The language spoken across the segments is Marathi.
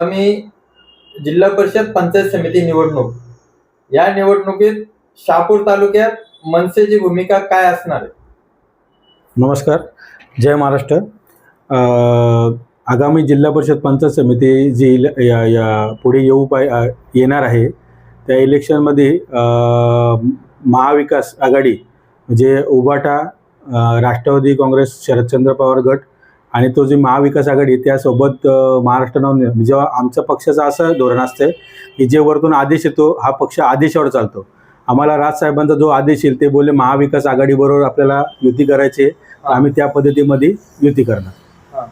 आगामी जिल्हा परिषद पंचायत समिती निवडणूक. या निवडणुकीत शहापूर तालुक्यात मनसेची भूमिका काय असणार आहे? नमस्कार जय महाराष्ट्र. आगामी जिल्हा परिषद पंचायत समिती जी इल या या पुढे येऊ पाय येणार आहे त्या इलेक्शनमध्ये महाविकास आघाडी म्हणजे उबाटा राष्ट्रवादी काँग्रेस शरदचंद्र पवार गट आणि तो जी महाविकास आघाडी त्यासोबत महाराष्ट्र नवनिर्माण जेव्हा आमच्या पक्षाचं असं धोरण असतं की जे वरतून आदेश येतो हा पक्ष आदेशावर चालतो. आम्हाला राजसाहेबांचा जो आदेश येईल ते बोलले महाविकास आघाडीबरोबर आपल्याला युती करायची आम्ही त्या पद्धतीमध्ये युती करणार.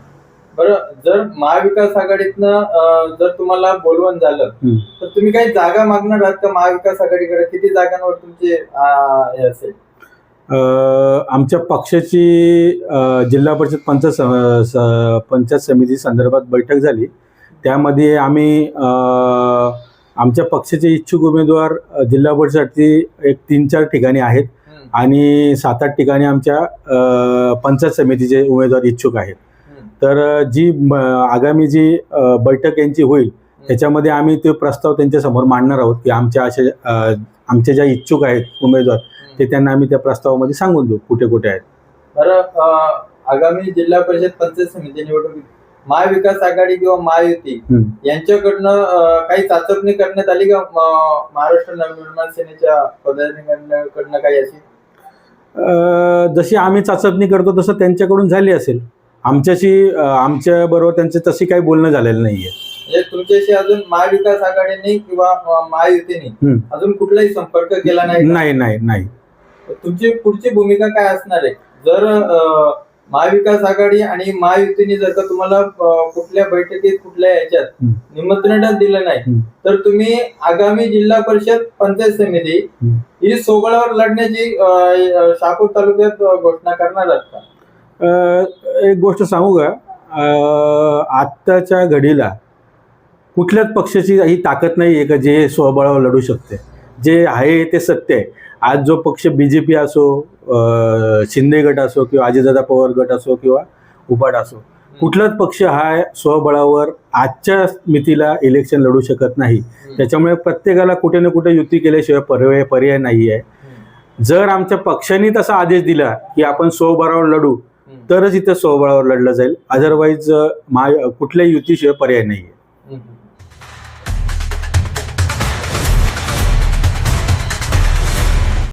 बरं जर महाविकास आघाडीतनं जर तुम्हाला बोलवण झालं. तर तुम्ही काही जागा मागणार आहात का महाविकास आघाडीकडे? किती जागांवर तुमचे असेल? आमच्या पक्षाची जिल्हा परिषद पंचायत पंचायत समिती संदर्भात बैठक झाली. त्यामध्ये आम्ही आमच्या पक्षाचे इच्छुक उमेदवार जिल्हा परिषदसाठी एक तीन चार ठिकाणी आहेत आणि सात आठ ठिकाणी आमच्या पंचायत समितीचे उमेदवार इच्छुक आहेत. तर जी म- आगामी जी बैठक यांची होईल त्याच्यामध्ये आम्ही ते प्रस्ताव त्यांच्यासमोर मांडणार आहोत की आमच्या असे अ, आमचे ज्या इच्छुक आहेत उमेदवार. ते त्यांना आम्ही त्या प्रस्तावामध्ये सांगून देऊ कुठे कुठे आहेत. बरं अं, आगामी जिल्हा परिषद पंचायत समिती निवडणुकीत महाविकास आघाडी किंवा महायुती हम्म. यांच्याकडनं अं, काही चाचपणी करण्यात आली का? म- महाराष्ट्र नवनिर्माण सेनेच्या पदाधिकाऱ्यांकडनं काही अशी? अ, जशी आम्ही चाचपणी करतो तसं त्यांच्याकडून झाली असेल. आमच्याशी अ, आमच्या बरोबर त्यांचे तशी काही बोलणं झालेलं नाहीये. म्हणजे तुमच्याशी अजून महाविकास आघाडीने किंवा अं, महायुतीने हम्म. अजून कुठलाही संपर्क केला नाही का? नाही नाही नाही. तुमची पुढची भूमिका काय असणार आहे जर महाविकास आघाडी आणि महायुतीने जर का तुम्हाला कुठल्या बैठकीत कुठल्या याच्यात. निमंत्रण दिलं नाही. तर तुम्ही आगामी जिल्हा परिषद पंचायत समिती. ही सोबळावर लढण्याची अं, शहापूर तालुक्यात घोषणा करणार आहात का एक गोष्ट सांगू का आत्ताच्या घडीला कुठल्याच पक्षाची ही ताकद नाही आहे का जे स्वबळावर लढू शकते जे आहे ते सत्य आहे आज जो पक्ष बी जे पी असो शिंदे गट असो किंवा अजितदादा पवार गट असो किंवा उपाट असो कुठलाच पक्ष हा स्वबळावर आजच्या मितीला इलेक्शन लढू शकत नाही. त्याच्यामुळे प्रत्येकाला कुठे ना कुठे युती केल्याशिवाय पर्याय पर्याय नाही आहे जर आमच्या पक्षाने तसा आदेश दिला की आपण स्वबळावर लढू. तरच इथं स्वबळावर लढलं जाईल. अदरवाईज मा कुठल्याही युतीशिवाय पर्याय नाही आहे.